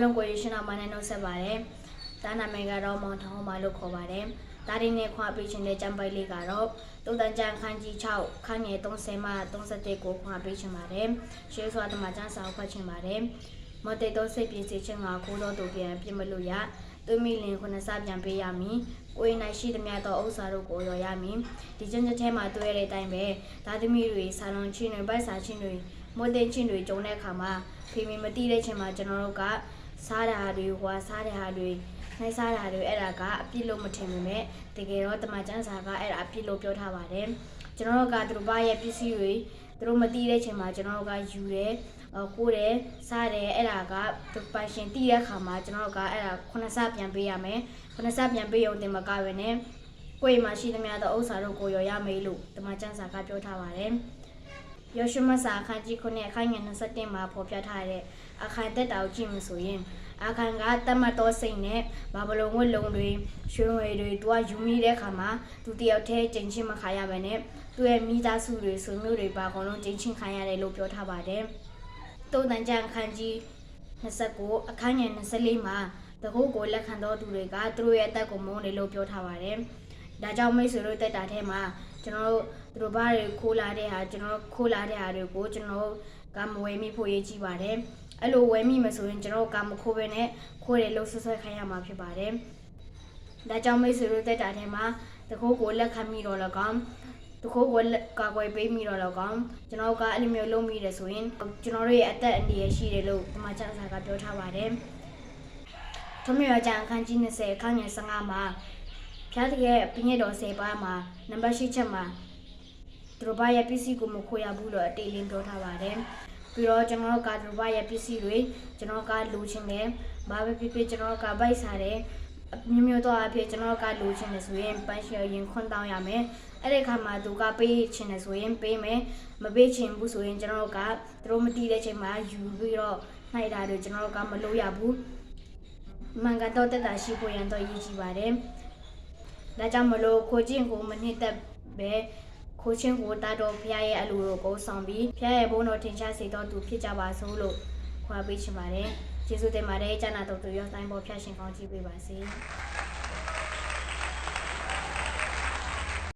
လုံးကိုရရှင်တော်မနဲ့နှုတ်ဆက်ပါတယ်။ဒါနာမည်ကတော့မောင်ထောင်းမလို့ခေါ်ပါတယ်။ဒါရင်းနဲ့ခွာပေးခြင်းတဲ့ကျမ်းပိုက်လေးကတော့တုံတန်ကျန်ခန်းကြီး6ခန်းငယ်30မှ31ကိုခွာပေးခြင်းပါတယ်။ရှေးစွာတမကျန်းစာကိုဖတ်ခြင်းပါတယ်။မတေတော့စိတ်ပြည့်စေခြင်းကကိုတော်တို့ပြန်ပြစ်မလို့ရသူမိလင်ခုနစပြန်ပေးရမည်။ကိုယ်၌ရှိသမျှသောဥစ္စာတို့ကိုရောရမည်။ဒီကျင့်ချက်ထဲမှာတွေ့ရတဲ့အတိုင်းပဲဒါသမီးတွေဆာလွန်ချင်းတွေဗတ်စာချင်းတွေမွတ်တင်ချင်းတွေကြုံတဲ့အခါမှာဖေမီမတိတဲ့ချင်းမှာကျွန်တော်တို့က စားတာတွေဟွာစားတဲ့ဟာတွေနိုင်စားတာတွေအဲ့ဒါကအပြစ်လို့မထင်ပေမဲ့တကယ်တော့တမန်ကျန်းစာကအဲ့ဒါအပြစ်လို့ပြောထားပါတယ်ကျွန်တော်တို့ကသူတို့ဘာရဲ့ပစ္စည်းတွေသူတို့မသိတဲ့ချိန်မှာကျွန်တော်တို့ကယူတယ်အကိုးတယ်စားတယ်အဲ့ဒါကသူပိုင်ရှင်တည်တဲ့အခါမှာကျွန်တော်တို့ကအဲ့ဒါခုနှစ်ဆပြန်ပေးရမယ်ခုနှစ်ဆပြန်ပေးရုံတင်မကဘဲနဲ့ကိုယ်မှာရှိသမျှသောဥစ္စာတို့ကိုရောရမယ်လို့တမန်ကျန်းစာကပြောထားပါတယ် ယောရှုမစာအခန်းကြီး9အခန်းငယ်27မှာဖော်ပြထားတဲ့အခန်းတက်တာကိုကြည့်မှဆိုရင်အခန်းကတတ်မှတ်သောစိတ်နဲ့ဘာဘလုံဝတ်လုံတွေရွှေငွေတွေသူကယူမိတဲ့ခါမှာသူတယောက်တည်းကျင်ချင်းမခါရပဲနဲ့သူ့ရဲ့မိသားစုတွေဆွေမျိုးတွေပါအကုန်လုံးကျင်ချင်းခံရတယ်လို့ပြောထားပါတယ်။တုံတန်ကြံအခန်းကြီး29အခန်းငယ်24မှာတကုတ်ကိုလက်ခံတော်သူတွေကသူတို့ရဲ့အသက်ကိုမုန်းတယ်လို့ပြောထားပါတယ်။ဒါကြောင့်မိတ်ဆွေတို့တက်တာထဲမှာ ကျွန်တော်တို့သူတို့ဘာတွေခိုးလာတဲ့ဟာကျွန်တော်တို့ခိုးလာတဲ့ဟာတွေကိုကျွန်တော်တို့ကမဝယ်မိဖို့ရေးကြည့်ပါတယ်အဲ့လိုဝယ်မိမဆိုရင်ကျွန်တော်တို့ကမခိုးပဲနဲ့ခိုးတယ်လို့ဆွဆွဲခိုင်းရမှာဖြစ်ပါတယ်ဒါကြောင့်မိတ်ဆွေတို့တက်တာထဲမှာတခိုးကိုလက်ခံမိတော့လကောင်တခိုးကိုလက်ကာကွယ်ပေးမိတော့လကောင်ကျွန်တော်တို့ကအဲ့လိုမျိုးလုပ်မိတယ်ဆိုရင်ကျွန်တော်တို့ရဲ့အသက်အန္တရာယ်ရှိတယ်လို့ဒီမှာကျန်စာကပြောထားပါတယ်ထမရကြံအခန်းကြီး20အခန်းငယ်15မှာ ဖျားတကယ်ပြည့်ညတ်တော်10ပါးမှာနံပါတ်8ချက်မှာသူတို့ဘာရဲ့ပစ္စည်းကိုမခိုးရဘူးလို့အတိအလင်းပြောထားပါတယ်ပြီးတော့ကျွန်တော်တို့ကသူတို့ဘာရဲ့ပစ္စည်းတွေကျွန်တော်ကလိုချင်တယ်ဘာပဲဖြစ်ဖြစ်ကျွန်တော်ကဗိုက်စားတယ်မျိုးမျိုးတော့အဖြစ်ကျွန်တော်ကလိုချင်တယ်ဆိုရင်ပန်းရှယ်ရင်ခွန်းတောင်းရမယ်အဲ့ဒီခါမှာသူကပေးချင်တယ်ဆိုရင်ပေးမယ်မပေးချင်ဘူးဆိုရင်ကျွန်တော်ကသူတို့မတီးတဲ့ချိန်မှာယူပြီးတော့နှိုက်တာတွေကျွန်တော်ကမလုပ်ရဘူးမှန်ကန်တော့တက်တာရှိဖို့ရန်တော့ရည်ကြည်ပါတယ် ဒါကြောင့်မလို့ခိုချင်းကိုမနစ်သက်ပဲခိုချင်းကိုတာတော်ဖရားရဲ့အလိုတော်ကိုဆောင်ပြီးဖရားရဲ့ဘုန်းတော်ထင်ရှားစေတော်သူဖြစ်ကြပါစို့လို့ခွာပေးချင်ပါတယ်ကျေးဇူးတင်ပါတယ်ကျမ်းနာတော်သူရောတိုင်းပေါ်ဖျားရှင်ကောင်းကြီးပေးပါစေ